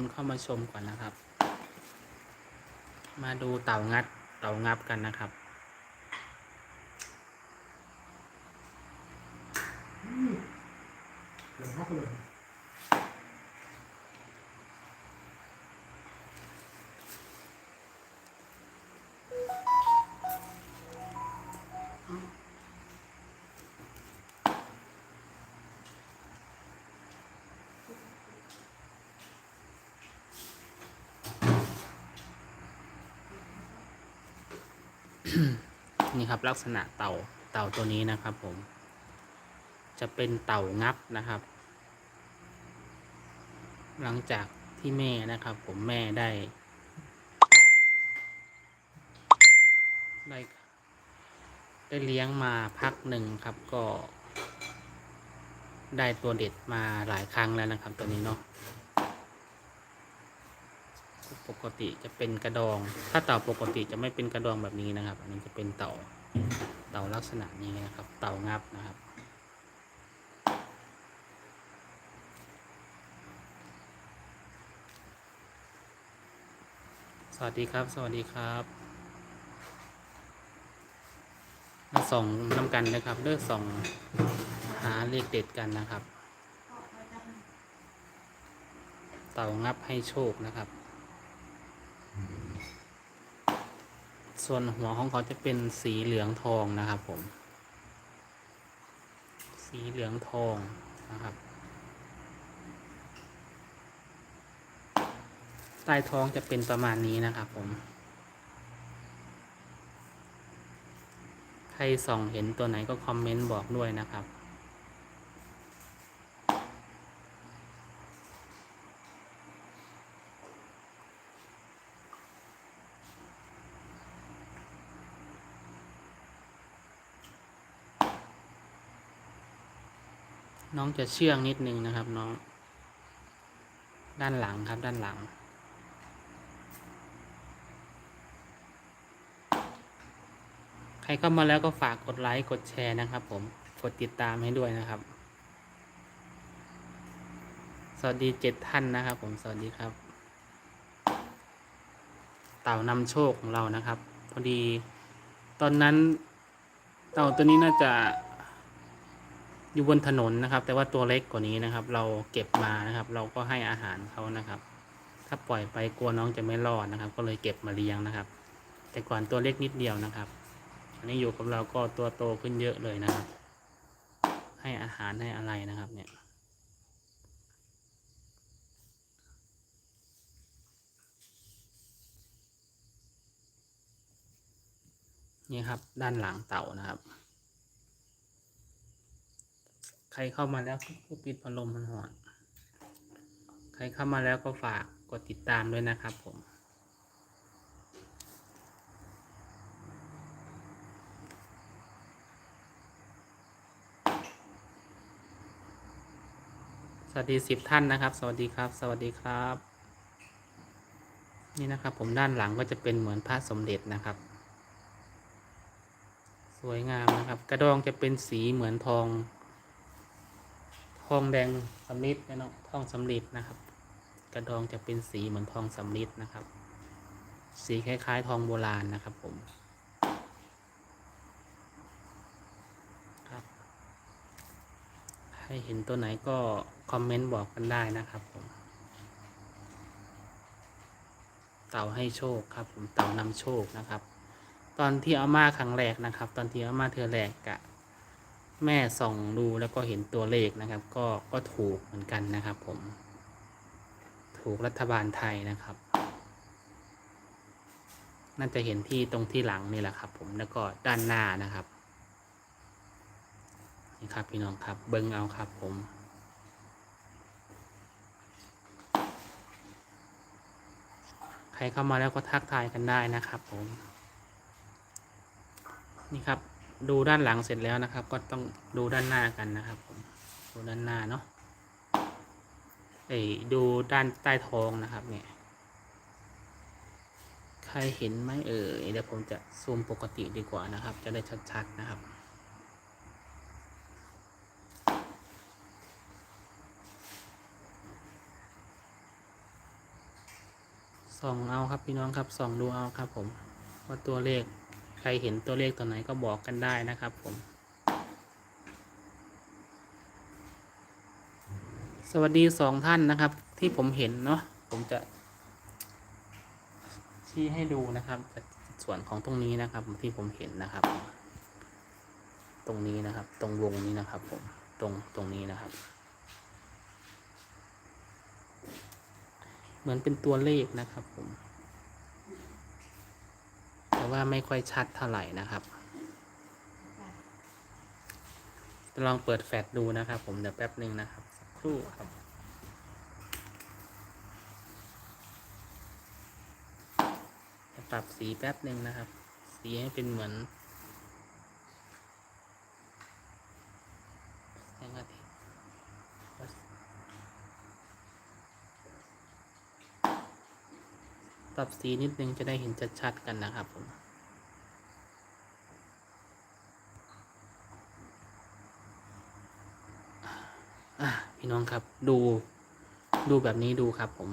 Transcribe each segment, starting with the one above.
คนเข้ามาชมก่อนนะครับ มาดูเต่างัดเต่างับกันนะครับเหลืองพักเลย นี่ครับลักษณะเต่าเต่าตัวนี้นะครับ ผม จะเป็นเต่างับนะครับ หลังจากที่แม่นะครับ ผมแม่ได้ ได้ได้เลี้ยงมาพักหนึ่งครับก็ ได้ตัวเด็ดมาหลายครั้งแล้วนะครับ ตัวนี้เนาะ ปกติจะเป็นกระดอง ถ้าเต่าปกติจะไม่เป็นกระดองแบบนี้นะครับ อันนี้จะเป็นเต่าเต่าลักษณะนี้นะครับ เต่างับนะครับ สวัสดีครับ สวัสดีครับมาส่องน้ำกันนะครับเลือกส่องหาเลขเด็ดกันนะครับ เต่างับให้โชคนะครับ ส่วนหัวของเขาจะเป็นสีเหลืองทองนะครับผม สีเหลืองทองนะครับ ใต้ท้องจะเป็นประมาณนี้นะครับผม ใครส่องเห็นตัวไหนก็คอมเมนต์บอกด้วยนะครับ น้องจะเชื่องนิดนึงนะครับน้อง ด้านหลังครับด้านหลัง ใครเข้ามาแล้วก็ฝากกดไลค์กดแชร์นะครับ ผมกดติดตามให้ด้วยนะครับ สวัสดีเจ็ดท่านนะครับ ผมสวัสดีครับ เต่านำโชคของเรานะครับ พอดี ตอนนั้นเต่าตัวนี้น่าจะ อยู่บนถนนนะครับ แต่ว่าตัวเล็กกว่านี้นะครับ เราเก็บมานะครับ เราก็ให้อาหารเขานะครับ ถ้าปล่อยไปกลัวน้องจะไม่รอดนะครับ ก็เลยเก็บมาเลี้ยงนะครับ แต่ก่อนตัวเล็กนิดเดียวนะครับ อันนี้อยู่กับเราก็ตัวโตขึ้นเยอะเลยนะครับ ให้อาหารให้อะไรนะครับเนี่ยนี่ครับด้านหลังเต่านะครับ รเข้ามาแล้วก็ปิดพัดลมมันหอน ใครเข้ามาแล้วก็ฝากกดติดตามด้วยนะครับผมสวัสดีสิบท่านนะครับ สวัสดีครับ สวัสดีครับ นี่นะครับ ผมด้านหลังก็จะเป็นเหมือนพระสมเด็จนะครับ สวยงามนะครับ กระดองจะเป็นสีเหมือนทอง ทองแดงสำลิดนะเนาะทองสำลิดนะครับ กระดองจะเป็นสีเหมือนทองสำลิดนะครับ สีคล้ายๆ ทองโบราณนะครับผมครับใครเห็นตัวไหนก็คอมเมนต์บอกกันได้นะครับผมเต่าให้โชคครับ ผมเต่านำโชคนะครับ ตอนที่เอามาครั้งแรกนะครับ ตอนที่เอามาเธอแรกกะ แม่ส่องดูแล้วก็เห็นตัวเลขนะครับ ก็ก็ถูกเหมือนกันนะครับ ผม ถูกรัฐบาลไทยนะครับ น่าจะเห็นที่ตรงที่หลังนี่แหละครับ ผมแล้วก็ด้านหน้านะครับนี่ครับพี่น้องครับเบิ้งเอาครับ ผมใครเข้ามาแล้วก็ทักทายกันได้นะครับ ผม นี่ครับ ดูด้านหลังเสร็จแล้วนะครับ ก็ต้องดูด้านหน้ากันนะครับผมดูด้านหน้าเนาะเอ้ดูด้านใต้ท้องนะครับ เนี่ย ใครเห็นไหมเอ่ยเดี๋ยวผมจะซูมปกติดีกว่านะครับ จะได้ชัดๆนะครับส่องเอาครับพี่น้องครับส่องดูเอาครับผมว่าตัวเลข ใครเห็นตัวเลขตัวไหนก็บอกกันได้นะครับผม สวัสดีสองท่านนะครับ ที่ผมเห็นเนาะผมจะ ชี้ให้ดูนะครับส่วนของตรงนี้นะครับที่ผมเห็นนะครับ ตรงนี้นะครับ ตรงวงนี้นะครับ ผมตรงตรงนี้นะครับ เหมือนเป็นตัวเลขนะครับผม ว่าไม่ค่อยชัดเท่าไหร่นะครับจะลองเปิดแฟลชดูนะครับ ผมเดี๋ยวแป๊บหนึ่งนะครับ สักครู่ครับปรับสีแป๊บหนึ่งนะครับ สีให้เป็นเหมือนแสงอาทิตย์ ปรับสีนิดนึงจะได้เห็นชัดๆกันนะครับผมพี่น้องครับดูดูแบบนี้ดูครับผม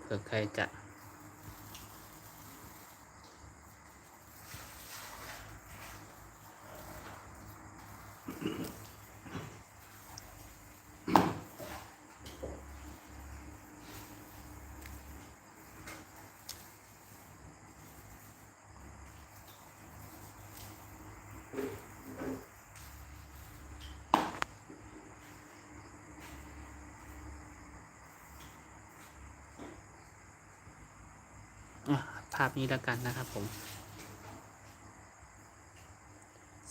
เผื่อใครจะ ภาพนี้แล้วกันนะครับผม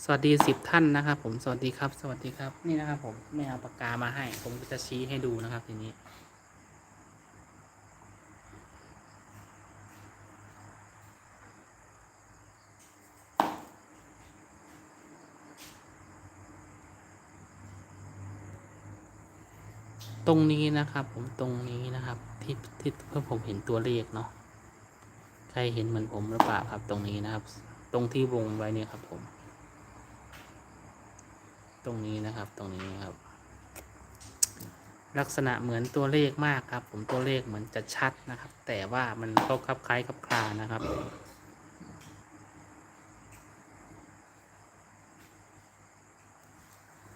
สวัสดีสิบท่านนะครับ ผม สวัสดีครับ สวัสดีครับ นี่นะครับผมไม่เอาปากกามาให้ ผมจะชี้ให้ดูนะครับทีนี้ตรงนี้นะครับผมตรงนี้นะครับที่ที่เพื่อผมเห็นตัวเลขเนาะ ใครเห็นเหมือนผมหรือเปล่าครับตรงนี้นะครับ ตรงที่วงไว้เนี่ยครับผม ตรงนี้นะครับ ตรงนี้ครับ ลักษณะเหมือนตัวเลขมากครับ ผมตัวเลขเหมือนจะชัดนะครับ แต่ว่ามันก็คลับคล้ายคลับคลานะครับ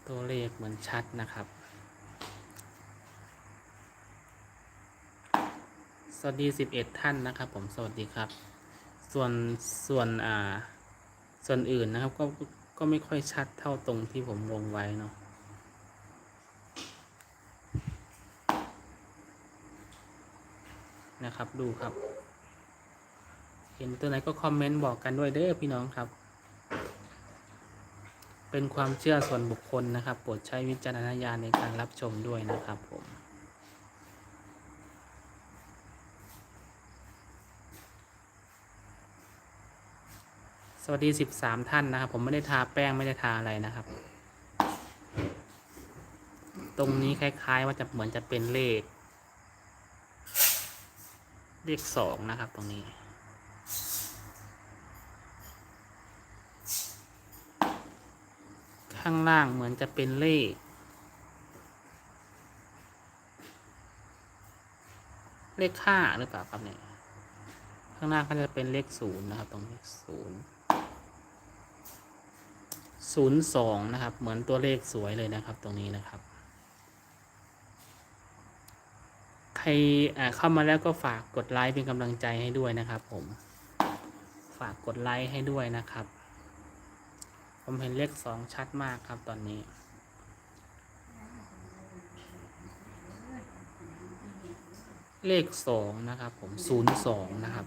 ตัวเลขเหมือนชัดนะครับ สวัสดีสิบเอ็ดท่านนะครับ ผมสวัสดีครับ ส่วนส่วนอ่าส่วนอื่นนะครับก็ก็ไม่ค่อยชัดเท่าตรงที่ผมวงไว้เนาะนะครับดูครับ เห็นตัวไหนก็คอมเมนต์บอกกันด้วยเด้อพี่น้องครับ เป็นความเชื่อส่วนบุคคลนะครับโปรดใช้วิจารณญาณในการรับชมด้วยนะครับผม สวัสดีสิบสามท่านนะครับ ผมไม่ได้ทาแป้งไม่ได้ทาอะไรนะครับ ตรงนี้คล้าย ๆ ว่าจะเหมือนจะเป็นเลข เลขสองนะครับ ตรงนี้ ข้างล่างเหมือนจะเป็นเลขเลขห้าหรือเปล่าครับเนี่ย ข้างหน้าก็จะเป็นเลขศูนย์นะครับ ตรงเลขศูนย์ ศูนย์สองนะครับ เหมือนตัวเลขสวยเลยนะครับ ตรงนี้นะครับ ใครเข้ามาแล้วก็ฝากกดไลค์เป็นกำลังใจให้ด้วยนะครับ ผม ฝากกดไลค์ให้ด้วยนะครับ ผมเห็นเลขสองชัดมากครับตอนนี้เลขสองนะครับ ผมศูนย์สองนะครับ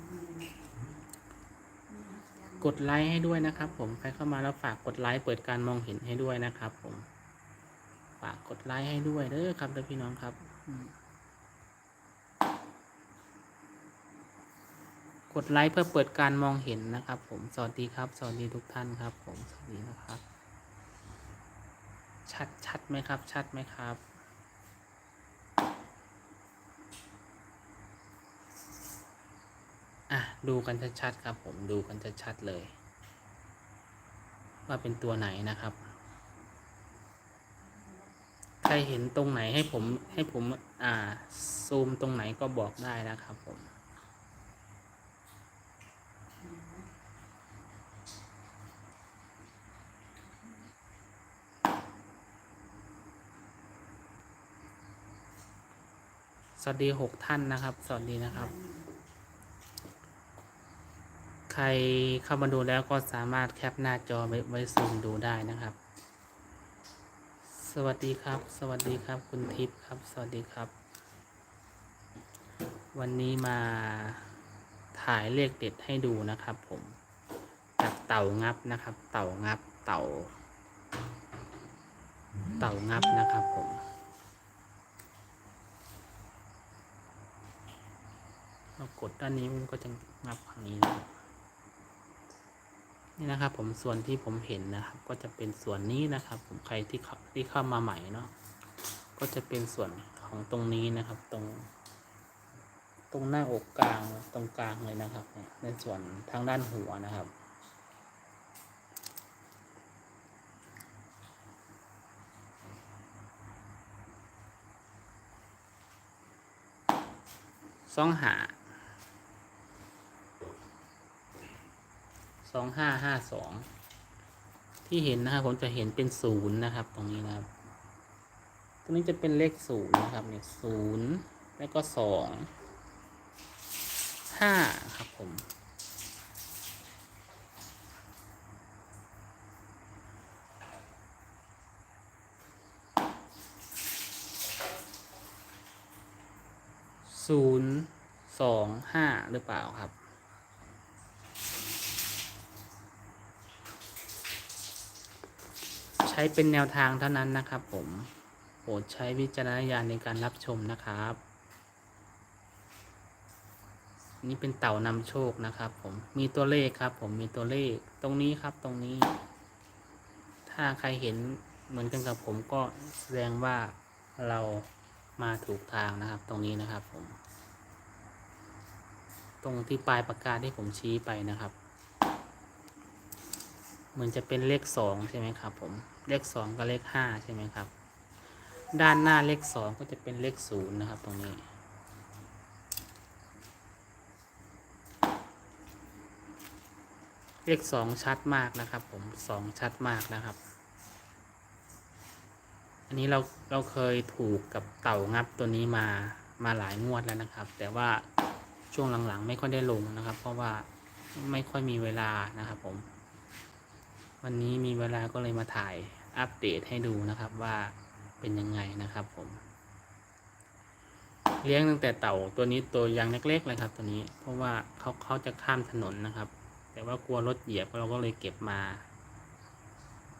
กดไลค์ให้ด้วยนะครับ ผมใครเข้ามาแล้วฝากกดไลค์เปิดการมองเห็นให้ด้วยนะครับ ผม ฝากกดไลค์ให้ด้วยเด้อครับเด้อพี่น้องครับอืมกดไลค์เพื่อเปิดการมองเห็นนะครับ ผมสวัสดีครับสวัสดีทุกท่านครับ ผมสวัสดีนะครับ ชัดชัดไหมครับ ชัดไหมครับ ดูกันชัดๆครับผมดูกันชัดๆเลย ว่าเป็นตัวไหนนะครับ ใครเห็นตรงไหนให้ผมให้ผมอ่าซูมตรงไหนก็บอกได้นะครับผมสวัสดีหกท่านนะครับ สวัสดีนะครับ ใครเข้ามาดูแล้วก็สามารถแคปหน้าจอไว้ไว้ซูมดูได้นะครับ สวัสดีครับ สวัสดีครับคุณทิพย์ครับ สวัสดีครับ วันนี้มาถ่ายเลขเด็ดให้ดูนะครับผมจากเต่างับนะครับ เต่างับเต่า เต่างับนะครับผมเรากดด้านนี้มันก็จะงับฝั่งนี้นะครับ นี่นะครับผมส่วนที่ผมเห็นนะครับ ก็จะเป็นส่วนนี้นะครับ ผมใครที่เข้าที่เข้ามาใหม่เนาะก็จะเป็นส่วนของตรงนี้นะครับ ตรง ตรงหน้าอกกลางตรงกลางเลยนะครับในส่วนทางด้านหัวนะครับสองหา สองห้าห้าสองที่เห็นนะครับผมจะเห็นเป็นศูนย์นะครับ ตรงนี้นะครับตรงนี้จะเป็นเลขศูนย์นะครับเนี่ยศูนย์แล้วก็สองห้าครับผมศูนย์สองห้าหรือเปล่าครับ ช้เป็นแนวทางเท่านั้นนะครับผมโปรดใช้วิจารณญาณในการรับชมนะครับ นี่เป็นเต่านำโชคนะครับ ผมมีตัวเลขครับ ผมมีตัวเลขตรงนี้ครับตรงนี้ ถ้าใครเห็นเหมือนกันกับผมก็แสดงว่าเรามาถูกทางนะครับ ตรงนี้นะครับผม ตรงที่ปลายปากกาที่ผมชี้ไปนะครับ เหมือนจะเป็นเลขสองใช่ไหมครับ ผมเลขสองกับเลขห้าใช่ไหมครับ ด้านหน้าเลขสองก็จะเป็นเลขศูนย์นะครับ ตรงนี้เลขสองชัดมากนะครับ ผมสองชัดมากนะครับ อันนี้เราเราเคยถูกกับเต่างับตัวนี้มามาหลายงวดแล้วนะครับ แต่ว่าช่วงหลังๆ ไม่ค่อยได้ลงนะครับ เพราะว่าไม่ค่อยมีเวลานะครับผม วันนี้มีเวลาก็เลยมาถ่ายอัปเดตให้ดูนะครับว่าเป็นยังไงนะครับผม เลี้ยงตั้งแต่เต่าตัวนี้ตัวยังเล็กๆเลยครับ ตัวนี้เพราะว่าเขาเขาจะข้ามถนนนะครับ แต่ว่ากลัวรถเหยียบเราก็เลยเก็บมา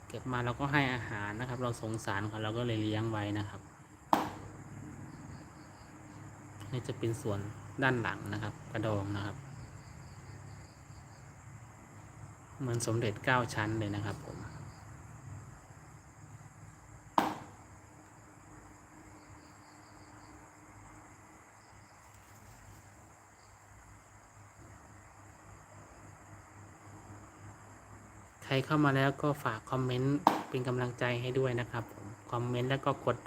เก็บมาเราก็ให้อาหารนะครับ เราสงสารเขาเราก็เลยเลี้ยงไว้นะครับนี่จะเป็นส่วนด้านหลังนะครับ กระดองนะครับ เหมือนสมเด็จเก้าชั้นเลยนะครับผมใครเข้ามาแล้วก็ฝากคอมเมนต์เป็นกำลังใจให้ด้วยนะครับผมคอมเมนต์แล้วก็กด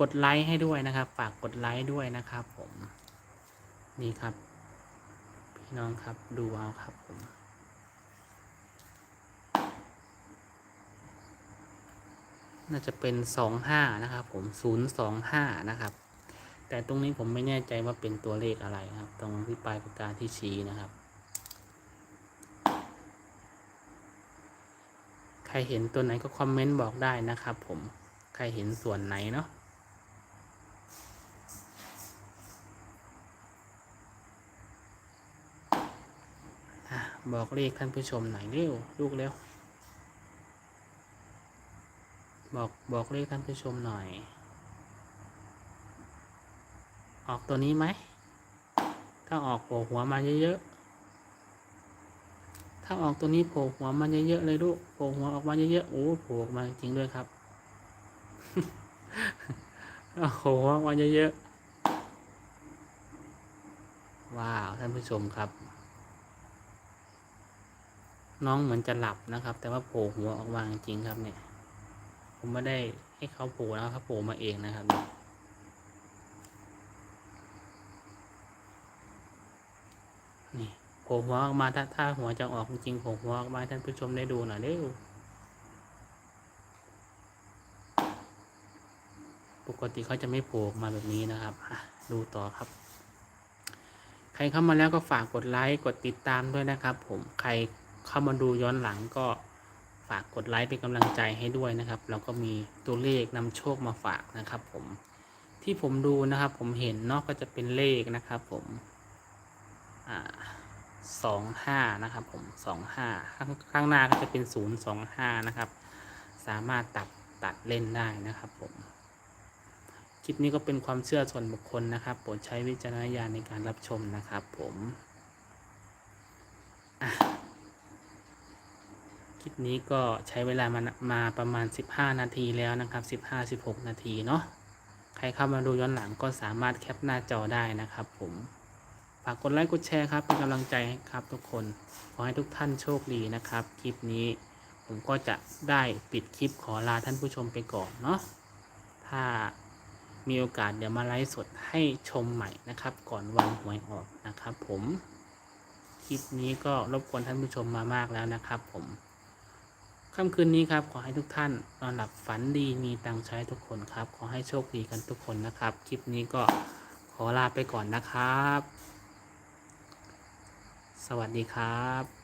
กดไลค์ให้ด้วยนะครับ ฝากกดไลค์ด้วยนะครับผมนี่ครับ พี่น้องครับดูเอาครับผม น่าจะเป็นสองห้านะครับผมศูนย์สองห้านะครับ แต่ตรงนี้ผมไม่แน่ใจว่าเป็นตัวเลขอะไรนะครับ ตรงที่ปลายปากกาที่ชี้นะครับ ใครเห็นตัวไหนก็คอมเมนต์บอกได้นะครับผมใครเห็นส่วนไหนเนาะอะบอกเลขท่านผู้ชมหน่อยเร็วลูกเร็ว บอกบอกเลขท่านผู้ชมหน่อย ออกตัวนี้ไหม ถ้าออกโผล่หัวมาเยอะๆ ถ้าออกตัวนี้โผล่หัวมาเยอะๆเลยลูก โผล่หัวออกมาเยอะๆ โอ้โผล่ออกมาจริงด้วยครับ โอ้โหออกมาเยอะๆ ว้าวท่านผู้ชมครับน้องเหมือนจะหลับนะครับ แต่ว่าโผล่หัวออกมาจริงครับเนี่ย ผมไม่ได้ให้เขาโผล่นะเขาโผล่มาเองนะครับนี่โผล่หัวออกมาถ้าถ้าหัวจะออกจริงโผล่หัวออกมาท่านผู้ชมได้ดูหน่อยเร็วปกติเขาจะไม่โผล่ออกมาแบบนี้นะครับดูต่อครับ ใครเข้ามาแล้วก็ฝากกดไลค์กดติดตามด้วยนะครับ ผมใครเข้ามาดูย้อนหลังก็ากกดไลค์เป็นกำลังใจให้ด้วยนะครับ เราก็มีตัวเลขนำโชคมาฝากนะครับ ผมที่ผมดูนะครับ ผมเห็นเนาะก็จะเป็นเลขนะครับ ผมอ่าสองห้านะครับผมสองห้าข้างข้างหน้าก็จะเป็นศูนย์สองห้านะครับ สามารถตัดตัดเล่นได้นะครับ ผมคลิปนี้ก็เป็นความเชื่อส่วนบุคคลนะครับโปรดใช้วิจารณญาณในการรับชมนะครับ ผมอะ คลิปนี้ก็ใช้เวลามามาประมาณ 15 นาทีแล้วนะครับ 15-16 นาทีเนาะใครเข้ามาดูย้อนหลังก็สามารถแคปหน้าจอได้นะครับผมฝากกดไลค์กดแชร์ครับเป็นกำลังใจให้ครับทุกคน ขอให้ทุกท่านโชคดีนะครับ คลิปนี้ผมก็จะได้ปิดคลิปขอลาท่านผู้ชมไปก่อนเนาะถ้ามีโอกาสเดี๋ยวมาไลฟ์สดให้ชมใหม่นะครับ ก่อนวันหวยออกนะครับผม คลิปนี้ก็รบกวนท่านผู้ชมมามากแล้วนะครับผม ค่ำคืนนี้ครับ ขอให้ทุกท่านนอนหลับฝันดีมีตังค์ใช้ทุกคนครับ ขอให้โชคดีกันทุกคนนะครับ คลิปนี้ก็ขอลาไปก่อนนะครับ สวัสดีครับ